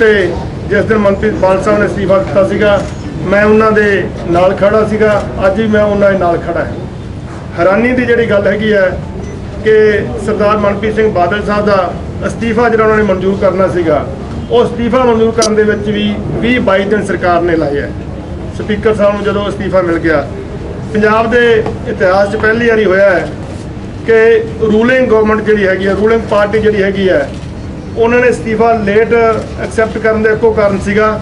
ਤੇ ਜਿਸ ਦਿਨ ਮਨਪ੍ਰੀਤ ਬਾਲ ਸਾਹਿਬ ਨੇ ਅਸਤੀਫਾ ਦਿੱਤਾ ਸੀਗਾ, ਮੈਂ ਉਹਨਾਂ ਦੇ ਨਾਲ ਖੜਾ ਸੀਗਾ, ਅੱਜ ਵੀ ਮੈਂ ਉਹਨਾਂ ਦੇ ਨਾਲ ਖੜਾ ਹਾਂ। ਹੈਰਾਨੀ ਦੀ ਜਿਹੜੀ ਗੱਲ ਹੈਗੀ ਹੈ ਕਿ ਸਰਦਾਰ ਮਨਪ੍ਰੀਤ ਸਿੰਘ ਬਾਦਲ ਸਾਹਿਬ ਦਾ ਅਸਤੀਫਾ ਜਿਹੜਾ ਉਹਨਾਂ ਨੇ ਮਨਜ਼ੂਰ ਕਰਨਾ ਸੀਗਾ, ਉਹ ਅਸਤੀਫਾ ਮਨਜ਼ੂਰ ਕਰਨ ਦੇ ਵਿੱਚ ਵੀ 20 22 ਦਿਨ ਸਰਕਾਰ ਨੇ ਲਾਏ ਹੈ। ਸਪੀਕਰ ਸਾਹਿਬ ਨੂੰ ਜਦੋਂ ਅਸਤੀਫਾ ਮਿਲ ਗਿਆ, ਪੰਜਾਬ ਦੇ ਇਤਿਹਾਸ 'ਚ ਪਹਿਲੀ ਵਾਰੀ ਹੋਇਆ ਹੈ ਕਿ ਰੂਲਿੰਗ ਗਵਰਨਮੈਂਟ ਜਿਹੜੀ ਹੈਗੀ ਹੈ, ਰੂਲਿੰਗ ਪਾਰਟੀ ਜਿਹੜੀ ਹੈਗੀ ਹੈ ਉਹਨਾਂ ਨੇ ਅਸਤੀਫਾ ਲੇਟ ਐਕਸੈਪਟ ਕਰਨ ਦਾ ਇੱਕੋ ਕਾਰਨ ਸੀਗਾ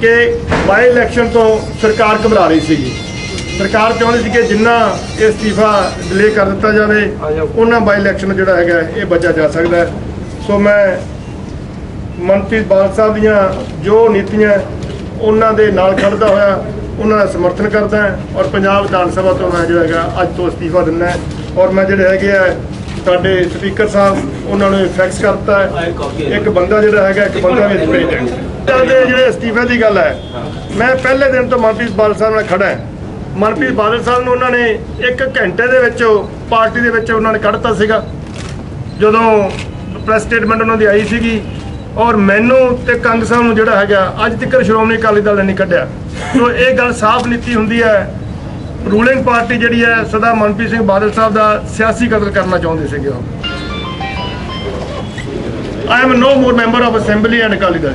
ਕਿ ਬਾਈ ਇਲੈਕਸ਼ਨ ਤੋਂ ਸਰਕਾਰ ਘਬਰਾ ਰਹੀ ਸੀਗੀ। ਸਰਕਾਰ ਚਾਹੁੰਦੀ ਸੀ ਕਿ ਜਿੰਨਾ ਇਹ ਅਸਤੀਫਾ ਡਿਲੇ ਕਰ ਦਿੱਤਾ ਜਾਵੇ, ਉਹਨਾਂ ਬਾਈ ਇਲੈਕਸ਼ਨ ਜਿਹੜਾ ਹੈਗਾ ਇਹ ਬਚਿਆ ਜਾ ਸਕਦਾ ਸੋ ਮੈਂ ਮਨਪ੍ਰੀਤ ਬਾਲ ਸਾਹਿਬ ਦੀਆਂ ਜੋ ਨੀਤੀਆਂ ਉਹਨਾਂ ਦੇ ਨਾਲ ਖੜਦਾ ਹੋਇਆ, ਉਹਨਾਂ ਦਾ ਸਮਰਥਨ ਕਰਦਾ ਔਰ ਪੰਜਾਬ ਵਿਧਾਨ ਸਭਾ ਤੋਂ ਮੈਂ ਜਿਹੜਾ ਹੈਗਾ ਅੱਜ ਤੋਂ ਅਸਤੀਫਾ ਦਿੰਦਾ ਔਰ ਮੈਂ ਜਿਹੜੇ ਹੈਗੇ ਆ ਸਾਡੇ ਸਪੀਕਰ ਸਾਹਿਬ, ਉਹਨਾਂ ਨੂੰ ਫੈਕਸ ਕਰਤਾ ਹੈ। ਇੱਕ ਬੰਦਾ ਜਿਹੜਾ ਹੈਗਾ, ਇੱਕ ਬੰਦਾ ਵੀ ਭੇਜ ਦੇ ਜਿਹੜੇ ਅਸਤੀਫੇ ਦੀ ਗੱਲ ਹੈ, ਮੈਂ ਪਹਿਲੇ ਦਿਨ ਤੋਂ ਮਨਪ੍ਰੀਤ ਬਾਦਲ ਸਾਹਿਬ ਨਾਲ ਖੜਾ ਹਾਂ। ਮਨਪ੍ਰੀਤ ਬਾਦਲ ਸਾਹਿਬ ਨੂੰ ਉਹਨਾਂ ਨੇ ਇੱਕ ਘੰਟੇ ਦੇ ਵਿੱਚ ਪਾਰਟੀ ਦੇ ਵਿੱਚ ਉਹਨਾਂ ਨੇ ਕੱਢਤਾ ਸੀਗਾ। ਜਦੋਂ ਪ੍ਰੈਸ ਸਟੇਟਮੈਂਟ ਉਹਨਾਂ ਦੀ ਆਈ ਸੀਗੀ, ਔਰ ਮੈਨੂੰ ਤੇ ਕੰਗ ਸਾਹਿਬ ਨੂੰ ਜਿਹੜਾ ਹੈਗਾ, ਅੱਜ ਤੱਕ ਸ਼੍ਰੋਮਣੀ ਅਕਾਲੀ ਦਲ ਨੇ ਨਹੀਂ ਕੱਢਿਆ। ਸੋ ਇਹ ਗੱਲ ਸਾਫ਼ ਨੀਤੀ ਹੁੰਦੀ ਹੈ ਰੂਲਿੰਗ ਪਾਰਟੀ ਜਿਹੜੀ ਹੈ ਸਦਾ ਮਨਪ੍ਰੀਤ ਸਿੰਘ ਬਾਦਲ ਸਾਹਿਬ ਦਾ ਸਿਆਸੀ ਕਤਲ ਕਰਨਾ ਚਾਹੁੰਦੇ ਸੀਗੇ ਉਹ। I am no more member of assembly and Akali Dal